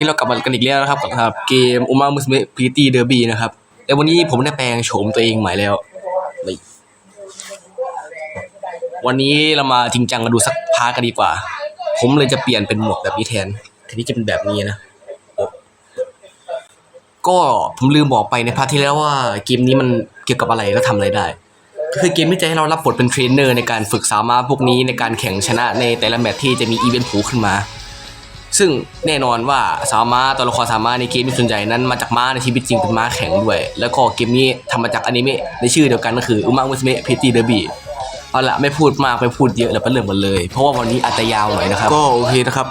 นี่เรากลับมากันอีกแล้วนะครับกับเกมอุมามุสเมพ r ตี้เดอร์บี้นะครับแต่วันนี้ผมได้แปลงโฉมตัวเองใหม่แล้ว วันนี้เรามาจริงจังกันดูสักพาร์กันดีกว่า ผมเลยจะเปลี่ยนเป็นหมวกแบบนี้แทนทีนี้จะเป็นแบบนี้นะก็ผมลืมบอกไปในพาร์ทที่แล้วว่าเกมนี้มันเกี่ยวกับอะไรแล้วทำอะไรได้ ก็คือเกมที่จะให้เรารับบทเป็นเทรนเนอร์ในการฝึกสามารถพวกนี้ในการแข่งชนะในแต่ละแมตช์ที่จะมีอีเวนต์ผูขึ้นมา ซึ่งแน่นอนว่าสามารถตัวละครสามารถในเกมที่ส่วนใหญ่นั้นมาจากม้าในชีวิตจริงเป็นม้าแข็งด้วย แล้วก็เกมนี้ทำมาจากอนิเมะในชื่อเดียวกันก็คืออุมามุสเมะพิตี้เดอร์บี้เอาละไม่พูดมากไม่พูดเยอะแล้วไปเริ่มกันเลย เพราะว่าวันนี้อาจจะยาวหน่อยนะครับก็โอเคนะครับ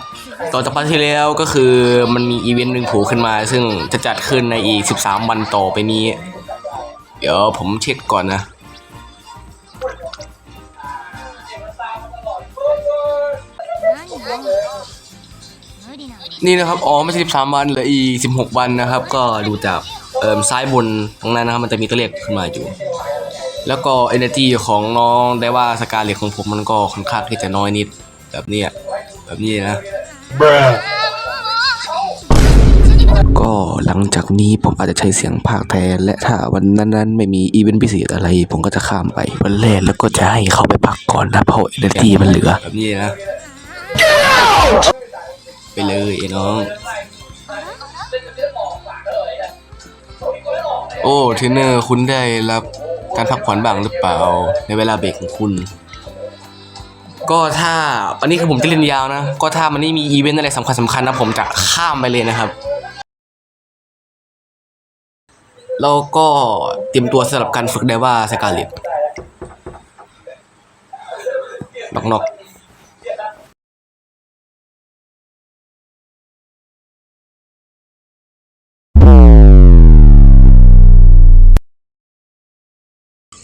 ต่อจากพาร์ทที่แล้วก็คือมันมีอีเวนต์หนึ่งโผล่ขึ้นมา ซึ่งจะจัดขึ้นในอีก 13 วันต่อไปนี้ เดี๋ยวผมเช็คก่อนนะ นี่นะครับอ๋อไม่ใช่13วันเหลืออีก16วันนะครับ ก็ดูจากเอ่อซ้ายบนตรงนั้นนะครับ มันจะมีตัวเลขขึ้นมาอยู่ แล้วก็ energy ของน้องได้ว่าสกาเลตของผมมันก็ค่อนข้างที่จะน้อยนิดแบบเนี้ยแบบนี้นะ ก็หลังจากนี้ผมอาจจะใช้เสียงภาคแทน และถ้าวันนั้นๆไม่มีอีเวนต์พิเศษอะไร ผมก็จะข้ามไปวันแรกแล้วก็จะให้เขาไปพักก่อนนะเพราะ energy มันเหลือ แบบนี้นะ ไปเลยไอ้น้อง โอ้เทรนเนอร์คุณได้รับการพักผ่อนบ้างหรือเปล่า ในเวลาเบรกของคุณ ก็ถ้าอันนี้คือผมจะเล่นยาวนะ ก็ถ้ามันไม่มีอีเวนต์อะไรสำคัญสำคัญนะผมจะข้ามไปเลยนะครับแล้วก็เตรียมตัวสำหรับการฝึกได้ว่าสกาเลตนอกนอกๆ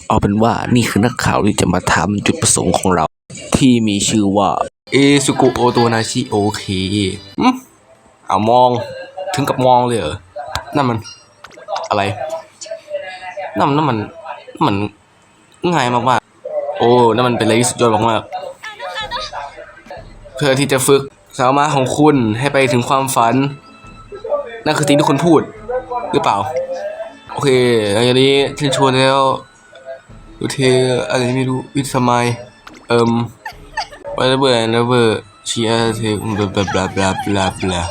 เอาเป็นว่านี่คือนักข่าวที่จะมาถามจุดประสงค์ของเรา ที่มีชื่อว่า เอซุกุโอโตนาชิโอเคอืมเอามอง ถึงกับมองเลยเหรอ นั่นมัน อะไร นั่นมันนั่นมันนันมัน ง่ายมากๆ โอ้ นั่นมันเป็นอะไรที่สุดยอดมากๆเพื่อที่จะฝึกสามารถของคุณให้ไปถึงความฝัน นั่นคือสิ่งที่คุณพูด หรือเปล่า โอเคหลังจากนี้เชิญชวนแล้ว ดูเทอะไรไม่รู้วิทสมัยเอิม whatever and never she has to blah blah blah blah blah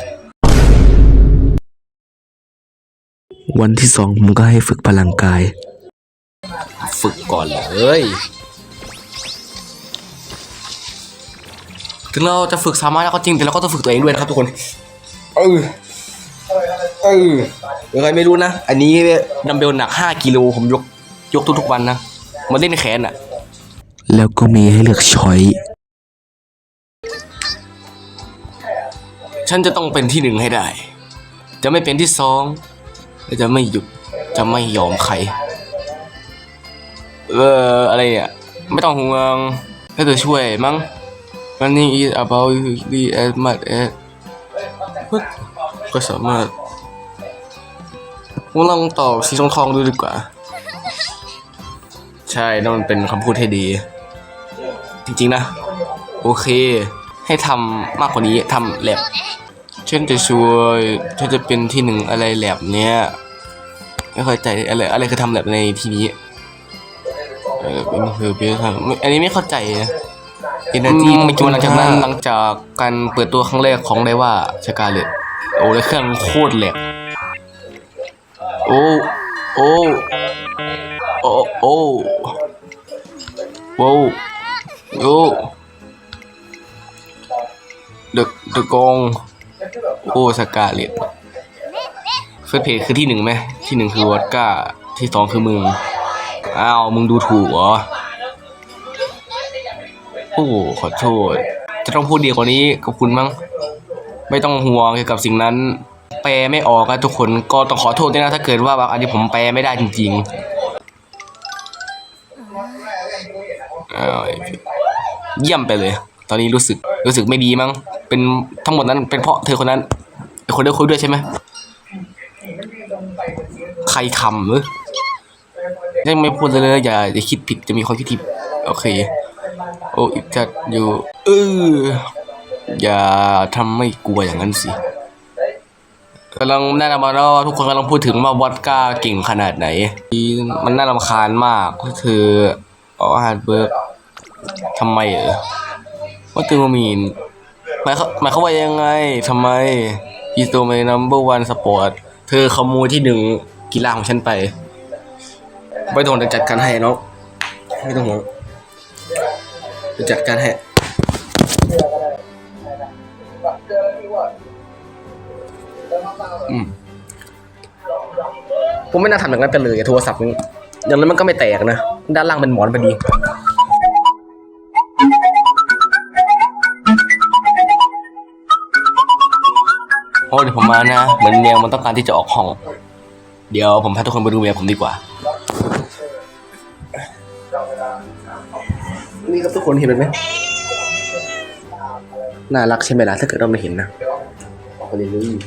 วันที่สองผมก็ให้ฝึกพลังกาย ฝึกก่อนเลยถึงเราจะฝึกสามารถแล้วก็จริงแต่เราก็ต้องฝึกตัวเองด้วยนะครับทุกคนเออเออยังไงไม่รู้นะ อันนี้ดัมเบลหนัก 5 กิโลผมยกยกทุกๆวันนะ มาเล่นแขนอะแล้วก็มีให้เลือกช้อยฉันจะต้องเป็นที่หนึ่งให้ได้ จะไม่เป็นที่สองและจะไม่หยุด จะไม่ยอมใคร เอออะไรเนี่ย ไม่ต้องห่วงถ้าเธอช่วยมั้ง Running is about the as much as ก็สามารถผมลองตอบสีทองทองๆดูดีกว่า ใช่นั่นมันเป็นคำพูดให้ดี จริงๆนะ โอเค ให้ทำมากกว่านี้ทำแลบเช่นจะช่วยฉันจะเป็นที่หนึ่งอะไรแลบเนี้ยไม่เข้าใจอะไรอะไรคือทำแลบในที่นี้เออเป็นคือเพียงทำอันนี้ไม่เข้าใจนะเอเนจีไม่กี่วันหลังจากนั้นหลังจากการเปิดตัวครั้งแรกของได้ว่าชากาเลตโอ้แล้วเครื่องโคตรแหลกโอ้ โอ้ โอ้ โอ้ โว้โอ้เดอะเดอะกองโอ้สกาเลตเฟิร์สเพจคือที่หนึ่งไหม ที่หนึ่งคือวอดก้า ที่สองคือมึง อ้าว มึงดูถูกเหรอ โอ้ขอโทษ จะต้องพูดดีกว่านี้กับคุณมั้ง ไม่ต้องห่วงเกี่ยวกับสิ่งนั้น แปลไม่ออกอะทุกคน ก็ต้องขอโทษด้วยนะถ้าเกิดว่าบางอันที่ผมแปลไม่ได้จริง ๆ เยี่ยมไปเลย ตอนนี้รู้สึกรู้สึกไม่ดีมั้ง เป็นทั้งหมดนั้นเป็นเพราะเธอคนนั้นคนเดียวคุยด้วยใช่ไหมใครทำหรือยังไม่พูดเลยอย่าอย่าคิดผิดจะมีความคิดผิดโอเค โอ้อีกจัดอยู่เอออย่าทำไม่กลัวอย่างนั้นสิกำลังแนะนำมาแล้วว่าทุกคนกำลังพูดถึงว่าวอดก้าเก่งขนาดไหน มันน่ารำคาญมากก็คือ อ๋อฮาร์ดเบิร์กทำไมเออว่าตูมีนหมายเขาหมายเขาว่ายังไงทำไมอีตัวม่นัมเบอร์วันสปอร์ตเธอขโมยที่หนึ่งกีฬาของฉันไปไม่ต้องจะจัดการให้น้องไม่ต้องห่วงจะจัดการให้อืมผมไม่น่าทำอย่างนั้นไปเลยโทรศัพท์มัน อย่างนั้นมันก็ไม่แตกนะ ด้านล่างเป็นหมอนพอดี โอ้เดี๋ยวผมมานะ เหมือนแมวมันต้องการที่จะออกห้อง เดี๋ยวผมพาทุกคนไปดูแมวผมดีกว่า นี่ครับทุกคนเห็นไหมน่ารักใช่ไหมล่ะถ้าเกิดเราไม่เห็นนะออกไปเลยเลย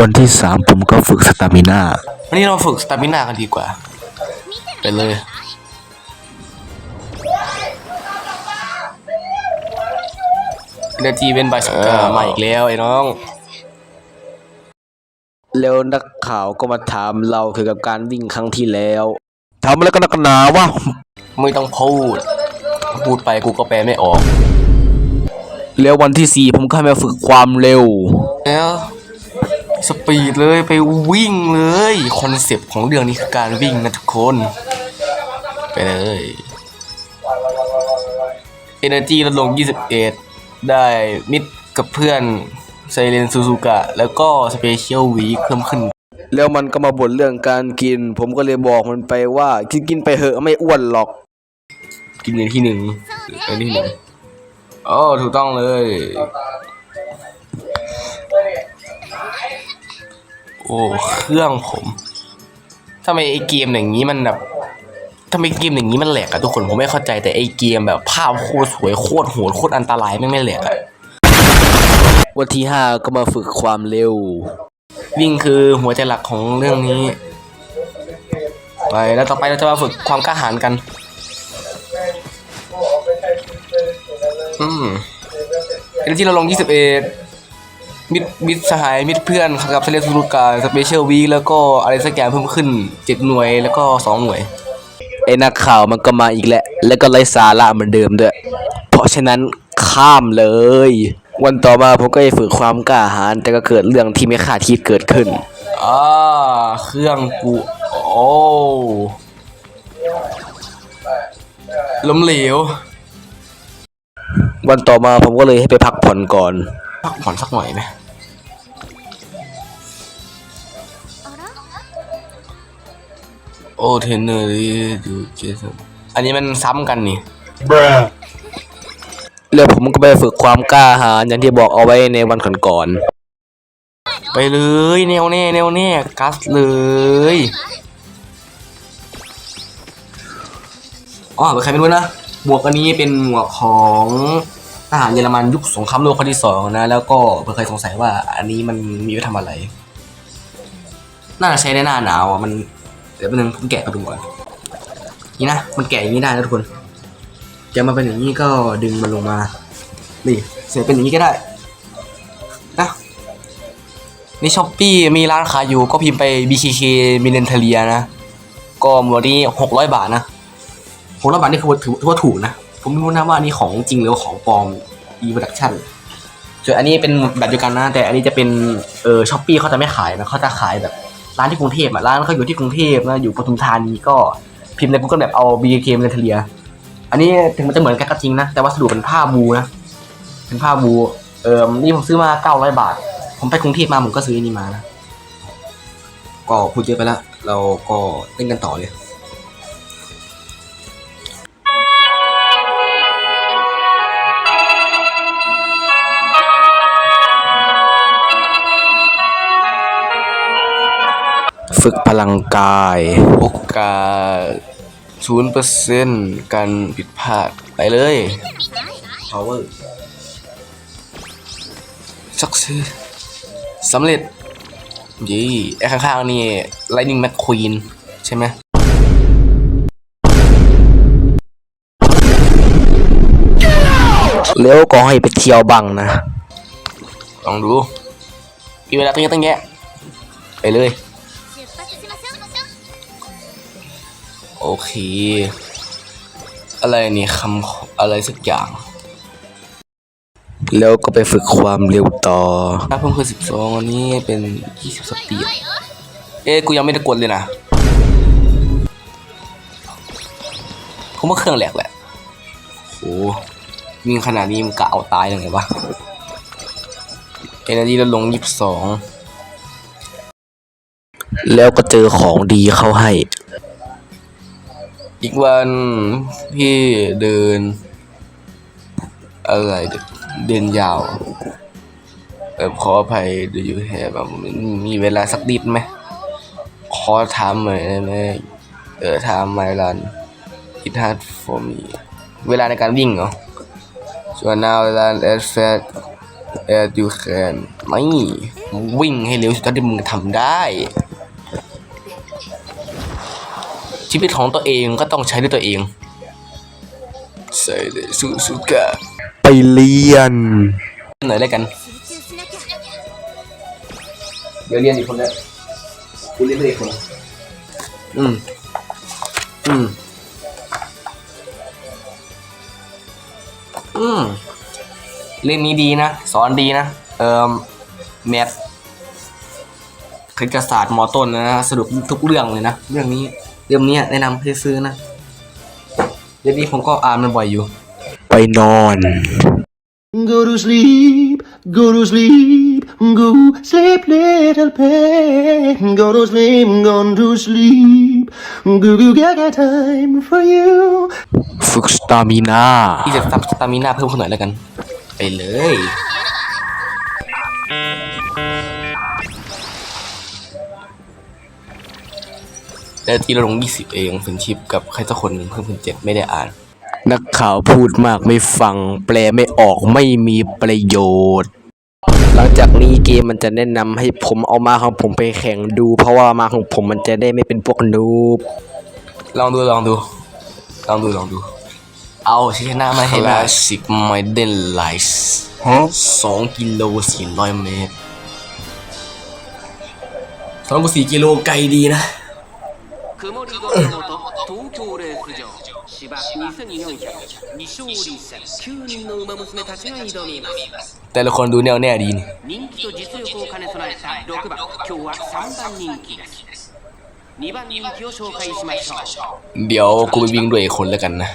วันที่สามผมก็ฝึกสตามิน่าวันนี้เราฝึกสตามินากันดีกว่า ไปเลยเดจีเป็นใบสกามาอีกแล้วไอ้น้อง แล้วนักข่าวก็มาถามเราเกี่ยวกับการวิ่งครั้งที่แล้วทำอะไรกันนักหนาวะไม่ต้องพูด พูดไปกูก็แปลไม่ออก แล้ววันที่สี่ผมก็ให้มาฝึกความเร็ว แล้ว สปีดเลยไปวิ่งเลยคอนเซปต์ของเรื่องนี้คือการวิ่งนะทุกคน ไปเลย Energy ลดลง 21 ได้มิดกับเพื่อนไซเรนซูซูกะ แล้วก็สเปเชียลวีเพิ่มขึ้น แล้วมันก็มาบ่นเรื่องการกิน ผมก็เลยบอกมันไปว่า กินกินไปเหอะไม่อ้วนหรอก กินอย่างที่หนึ่งอันที่หนึ่งอ๋อถูกต้องเลย โอ้เครื่องผมทำไมไอเกมอย่างนี้มันแบบทำไมเกมอย่างนี้มันแหลกอะทุกคนผมไม่เข้าใจแต่ไอเกมแบบภาพโคตรสวยโคตรโหดโคตรอันตรายไม่งไม่แหลกอะวันที่ห้าก็มาฝึกความเร็ว วิ่งคือหัวใจหลักของเรื่องนี้ไปแล้วต่อไปเราจะมาฝึกความกล้าหาญกัน อืมเอเนจีเราลง 21 มิดมิดสหายมิดเพื่อนกับเซเลสุรุกาสเปเชียลวีแล้วก็อะไรสักอย่างเพิ่มขึ้น7หน่วยแล้วก็2หน่วยไอ้นักข่าวมันก็มาอีกแล้วแล้วก็ไร้สาระเหมือนเดิมด้วย เพราะฉะนั้นข้ามเลย วันต่อมาผมก็จะฝึกความกล้าหาญแต่ก็เกิดเรื่องที่ไม่คาดคิดเกิดขึ้นอ่าเครื่องกูโอ้ล้มเหลว วันต่อมาผมก็เลยให้ไปพักผ่อนก่อน พักผ่อนสักหน่อยไหมあらโอ้เทรนเนอร์ดูเจสันอันนี้มันซ้ำกันนี่แล้วผมก็ไปฝึกความกล้าหาญอย่างที่บอกเอาไว้ในวันก่อนๆไปเลยแนวแน่แนวแน่กัสเลยอ๋อใครไม่รู้นะหมวกอันนี้เป็นหมวกของท หารเยอรมันยุคสงครามโลกครั้งที่สองนะ แล้วก็เพื่อเคยสงสัยว่าอันนี้มันมีไว้ทำอะไร น่าใช้ในหน้าหนาวอะมันเดี๋ยวแป๊บนึงผมแกะกระดุมก่อนนี่นะมันแกะอย่างนี้ได้นะทุกคนจะมาเป็นอย่างนี้ก็ดึงมันลงมานี่เสียเป็นอย่างนี้ก็ได้นะนี่ช้อปปี้มีร้านขายอยู่ก็พิมพ์ไป BKK m i l e n t a l i a นะ ก็มวดนี้หกร้อยบาทนะหกร้อยบาทนี่คือถือถือว่าถูกนะ ผมไม่รู้นะว่าอันนี้ของจริงหรือของปลอม e production ส่วนอันนี้เป็นแบบเดียวกันนะ แต่อันนี้จะเป็นเออช้อปปี้เขาจะไม่ขายนะเขาจะขายแบบร้านที่กรุงเทพอะร้านเขาอยู่ที่กรุงเทพนะอยู่ปทุมธานีก็พิมพ์ใน Google แบบเอา BKK เมนเทเลียอันนี้ถึงมันจะเหมือนกันก็จริงนะแต่วัสดุเป็นผ้าบูนะเป็นผ้าบูเออนี่ผมซื้อมา900บาท ผมไปกรุงเทพมาผมก็ซื้ออันนี้มานะก็พูดเยอะไปล้วเราก็เล่นกันต่อเลย ฝึกพลังกาย โอกาสศูนย์เปอร์เซ็นต์การผิดพลาด ไปเลย power success สำเร็จยี่ไอ้ข้างๆนี่ lightning mcqueen ใช่ไหมแล้วก็ให้ไปเที่ยวบังนะ ลองดูมีเวลาตั้งเยอะตั้งแยะไปเลย โอเค อะไรนี่คำอะไรสักอย่าง แล้วก็ไปฝึกความเร็วต่อถ้าเพิ่มคือสิบสองอันนี้เป็นยี่สิบสปีดเอ๊ะกูยังไม่ได้กดเลยนะผมว่าเครื่องแหลกแหละโหมีขนาดนี้มันกะเอาตายยังไงวะเอเนจีลดลงยี่สิบสองแล้วก็เจอของดีเข้าให้ อีกวันพี่เดิน อะไรเดินยาวเออขออภัยดูอยู่แฮแบบมีเวลาสักนิดไหมขอถามหน่อยได้ไหมเออถามไมลัน it hard for me เวลาในการวิ่งเหรอ so now run as fast as you can ไม่วิ่งให้เร็วสุดเท่าที่มึงทำได้ ชีวิตของตัวเองก็ต้องใช้ด้วยตัวเองใส่สุสุกะไปเรียนหน่อยแล้วกัน เดี๋ยวเรียนอีกคนละกูเรียนไม่ได้คนอืม อืม อืม เล่นนี้ดีนะ สอนดีนะ เอ่อแมทคณิตศาสตร์มอต้นนะสรุปทุกเรื่องเลยนะ เรื่องนี้ เรื่องเนี้ยแนะนำให้ซื้อนะเรื่องนี้ผมก็อ่านมันบ่อยอยู่ ไปนอน Go to sleep, go to sleep, go sleep, little pig. Go to sleep, go to sleep. Go go gaga time for you. ฝึกสตามินาที่จะซับสตามิน่าเพิ่มขึ้นหน่อยแล้วกัน ไปเลย แล้วที่เราลง 20 เองเฟรนชิปกับใครสักคนหนึ่งเพิ่มเป็นเจ็ดไม่ได้อ่าน นักข่าวพูดมากไม่ฟัง แปลไม่ออกไม่มีประโยชน์ หลังจากนี้เกมมันจะแนะนำให้ผมเอามาของผมไปแข่งดู เพราะว่ามาของผมมันจะได้ไม่เป็นพวกนูบลองดูลองดู ลองดูลองดู เอาชนะมาให้ได้สิบไมเดนไลส์สองกิโลสี่ร้อยเมตรสองกับสี่กิโลไกลดีนะ 曇り空のもと東京レース場芝2400二勝利戦9人の馬娘たちが挑みます แต่ละคนดูแน่วแน่ดีนี่ 人気と実力を兼ね備えた6番今日は3番人気です2番人気を紹介しましょう เดี๋ยวกูไปวิ่งด้วยอีกคนแล้วกันนะ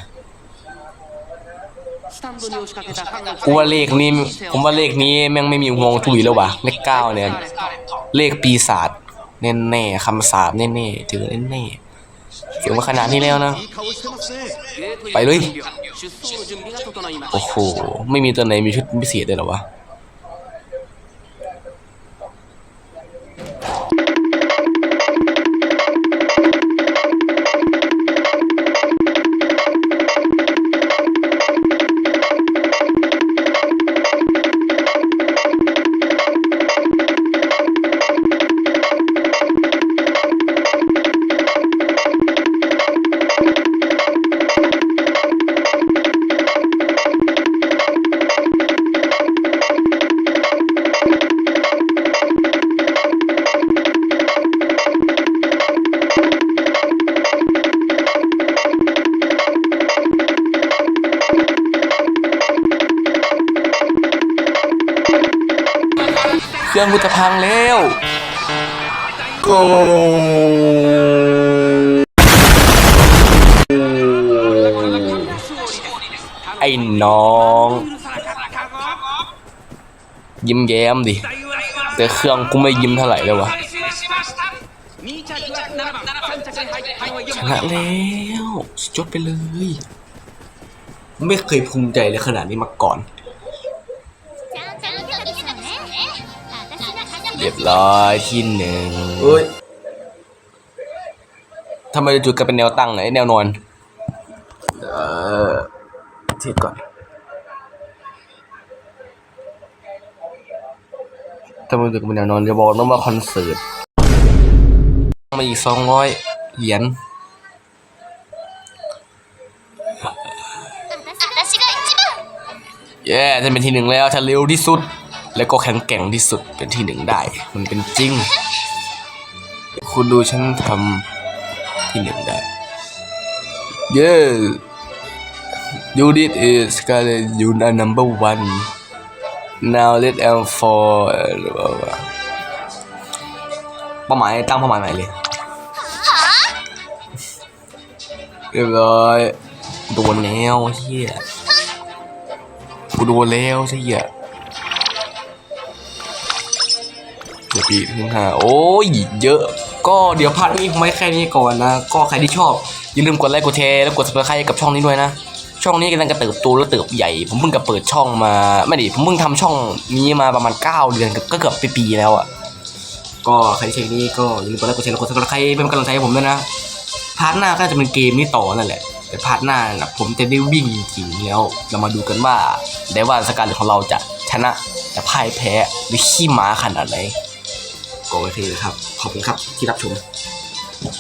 スタンドに押しかけたファンが กูว่าเลขนี้ผมว่าเลขนี้แม่งไม่มีงงทุยแล้ววะเลขเก้าเนี่ย เลขปีศาจ แน่แน่คำสาบแน่แน่เจอแน่แน่เกี่ยวมาขนาดนี้แล้วนะ ไปเลย โอ้โห ไม่มีตัวไหนมีชุดพิเศษเลยหรอวะ รื่องกูจะพังเร็วก็ไอ้น้อง ยิ้มแย้มดิ แต่เครื่องกูไม่ยิ้มเท่าไหร่เลยวะชนะแล้วสุดไปเลย ไม่เคยภูมิใจเลยขนาดนี้มาก่อน เรียบร้อยที่หนึ่งเอ้ยทำไมจุดกันเป็นแนวตั้งไหนแนวนอน เออเทก่อนทำไมจุดกันเป็นแนวนอนจะบอกน้องว่าคอนเสิร์ตมาอีกสองร้อยเหรียญเย้ฉันเป็นที่หนึ่งแล้วฉันเร็วที่สุด แล้วก็แข็งแกร่งที่สุดเป็นที่หนึ่งได้ มันเป็นจริง คุณดูฉันทำที่หนึ่งได้ Yeah you did it Scarlett you are number one now let M for เป้าหมายตั้งเป้าหมายใหม่เลยเรียบร้อยโดนแล้วเฮียกูโดนแล้วเฮีย ปีขึ้นหาโอ้ยเยอะ ก็เดี๋ยวพาร์ทนี้คงไม่แค่นี้ก่อนนะ ก็ใครที่ชอบ อย่าลืมกดไลค์กดแชร์แล้วกด subscribe ให้กับช่องนี้ด้วยนะ ช่องนี้กำลังจะเติบโตแล้วเติบใหญ่ ผมเพิ่งจะเปิดช่องมา ไม่ดิผมเพิ่งทำช่องนี้มาประมาณ 9 เดือนก็เกือบปีๆแล้วอะก็ใครที่เช็คนี้ก็อย่าลืมกดไลค์กดแชร์แล้วกด subscribe เป็นกำลังใจให้ผมด้วยนะพาร์ทหน้าก็จะเป็นเกมนี้ต่อนั่นแหละแต่พาร์ทหน้านะผมจะได้วิ่งจริงๆแล้ว เรามาดูกันว่าได้ว่าสการของเราจะชนะจะพ่ายแพ้หรือขี้หมาขนาดไหน โอเทครับ ขอบคุณครับที่รับชม